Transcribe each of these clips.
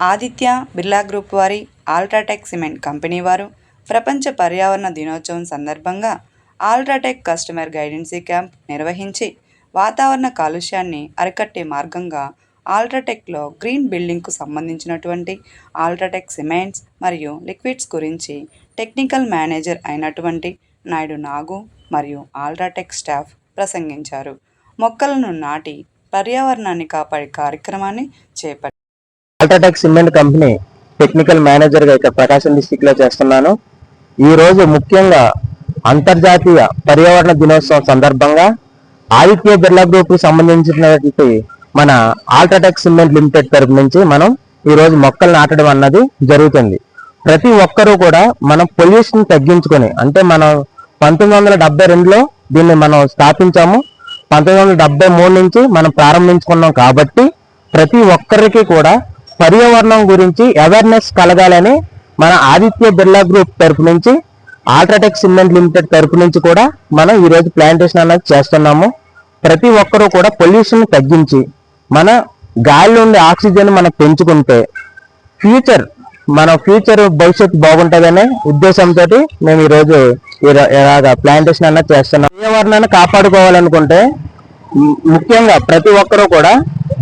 Aditya Birla group వారి UltraTech cement company వారు. ప్రపంచ పర్యావరణ దినోత్సవం సందర్భంగా ఆల్ట్రాటెక్ కస్టమర్ గైడెన్సీ క్యాంప్ నిర్వహించి వాతావరణ కాలుష్యాన్ని అరికట్టే మార్గంగా ఆల్ట్రాటెక్లో గ్రీన్ బిల్డింగ్కు సంబంధించినటువంటి ఆల్ట్రాటెక్ సిమెంట్స్ మరియు లిక్విడ్స్ గురించి టెక్నికల్ మేనేజర్ అయినటువంటి నాయుడు నాగు మరియు ఆల్ట్రాటెక్ స్టాఫ్ ప్రసంగించారు. మొక్కలను నాటి పర్యావరణాన్ని కాపాడే కార్యక్రమాన్ని చేపట్టారు అల్ట్రాటెక్ సిమెంట్ కంపెనీ టెక్నికల్ మేనేజర్గా ఇక్కడ ప్రకాశం డిస్టిక్లో చేస్తున్నాను. ఈ రోజు ముఖ్యంగా అంతర్జాతీయ పర్యావరణ దినోత్సవం సందర్భంగా ఆదిత్య బిర్లా గ్రూప్కి సంబంధించినటువంటి మన ఆల్ట్రాటెక్ సిమెంట్ లిమిటెడ్ తరపు నుంచి మనం ఈరోజు మొక్కలు నాటడం అన్నది జరుగుతుంది. ప్రతి ఒక్కరూ కూడా మనం పొల్యూషన్ తగ్గించుకొని అంటే మనం పంతొమ్మిది వందల డెబ్బై రెండులో దీన్ని మనం స్థాపించాము. పంతొమ్మిది వందల డెబ్బై మూడు నుంచి మనం ప్రారంభించుకున్నాం కాబట్టి ప్రతి ఒక్కరికి కూడా పర్యావరణం గురించి అవేర్నెస్ కలగాలని మన ఆదిత్య బిర్లా గ్రూప్ తరపు నుంచి ఆల్ట్రాటెక్ సిమెంట్ లిమిటెడ్ తరపు నుంచి కూడా మనం ఈరోజు ప్లాంటేషన్ అనేది చేస్తున్నాము. ప్రతి ఒక్కరూ కూడా పొల్యూషన్ తగ్గించి మన గాలిలో ఉండే ఆక్సిజన్ మనం పెంచుకుంటే ఫ్యూచర్ మన ఫ్యూచర్ భవిష్యత్తు బాగుంటుందనే ఉద్దేశంతో మేము ఈరోజు రోజు ఇలాగ ప్లాంటేషన్ అన్న చేస్తున్నాం. పర్యావరణాన్ని కాపాడుకోవాలనుకుంటే ముఖ్యంగా ప్రతి ఒక్కరూ కూడా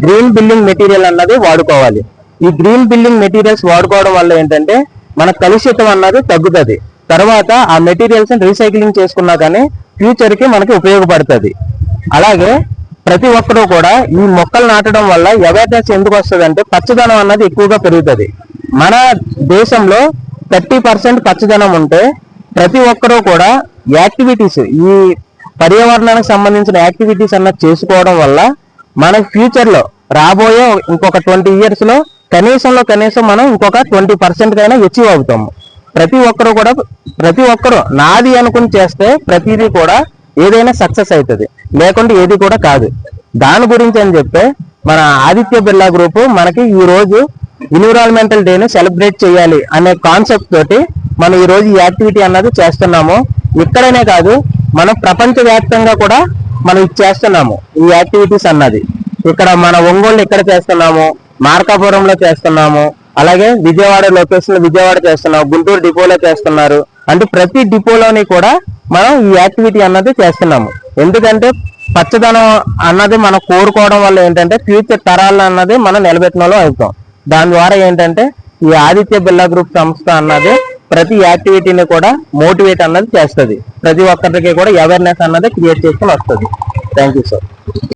గ్రీన్ బిల్డింగ్ మెటీరియల్ అన్నది వాడుకోవాలి. ఈ గ్రీన్ బిల్డింగ్ మెటీరియల్స్ వాడుకోవడం వల్ల ఏంటంటే మన కలుషితం అన్నది తగ్గుతుంది. తర్వాత ఆ మెటీరియల్స్ రీసైక్లింగ్ చేసుకున్నా కానీ ఫ్యూచర్కి మనకి ఉపయోగపడుతుంది. అలాగే ప్రతి ఒక్కరూ కూడా ఈ మొక్కలు నాటడం వల్ల అవేర్నెస్ ఎందుకు వస్తుంది అంటే పచ్చదనం అన్నది ఎక్కువగా పెరుగుతుంది. మన దేశంలో థర్టీ పర్సెంట్ పచ్చదనం ఉంటే ప్రతి ఒక్కరూ కూడా యాక్టివిటీస్ ఈ పర్యావరణానికి సంబంధించిన యాక్టివిటీస్ అన్నది చేసుకోవడం వల్ల మన ఫ్యూచర్లో రాబోయే ఇంకొక ట్వంటీ ఇయర్స్లో కనీసంలో కనీసం మనం ఇంకొక ట్వంటీ పర్సెంట్ కైనా అచీవ్ అవుతాము ప్రతి ఒక్కరు కూడా ప్రతి ఒక్కరు నాది అనుకుని చేస్తే ప్రతిదీ కూడా ఏదైనా సక్సెస్ అవుతుంది. లేకుంటే ఏది కూడా కాదు. దాని గురించి అని చెప్తే మన ఆదిత్య బిర్లా గ్రూప్ మనకి ఈ రోజు ఎన్విరాన్మెంటల్ డేని సెలబ్రేట్ చేయాలి అనే కాన్సెప్ట్ తోటి మనం ఈ రోజు ఈ యాక్టివిటీ అన్నది చేస్తున్నాము. ఇక్కడనే కాదు మనం ప్రపంచవ్యాప్తంగా కూడా మనం ఇది చేస్తున్నాము ఈ యాక్టివిటీస్ అన్నది. ఇక్కడ మన ఒంగోలు ఇక్కడ చేస్తున్నాము? మార్కాపురంలో చేస్తున్నాము. అలాగే విజయవాడ లొకేషన్ విజయవాడ చేస్తున్నాము. గుంటూరు డిపోలో చేస్తున్నారు. అంటే ప్రతి డిపోలోని కూడా మనం ఈ యాక్టివిటీ అన్నది చేస్తున్నాము. ఎందుకంటే పచ్చదనం అన్నది మనం కోరుకోవడం వల్ల ఏంటంటే ఫ్యూచర్ తరాలు అన్నది మనం నిలబెట్టిన వాళ్ళు అవుతాం. దాని ద్వారా ఏంటంటే ఈ ఆదిత్య బిర్లా గ్రూప్ సంస్థ అన్నది ప్రతి యాక్టివిటీని కూడా మోటివేట్ అన్నది చేస్తుంది. ప్రతి ఒక్కరికి కూడా అవేర్నెస్ అన్నది క్రియేట్ చేసుకుని వస్తుంది. Thank you sir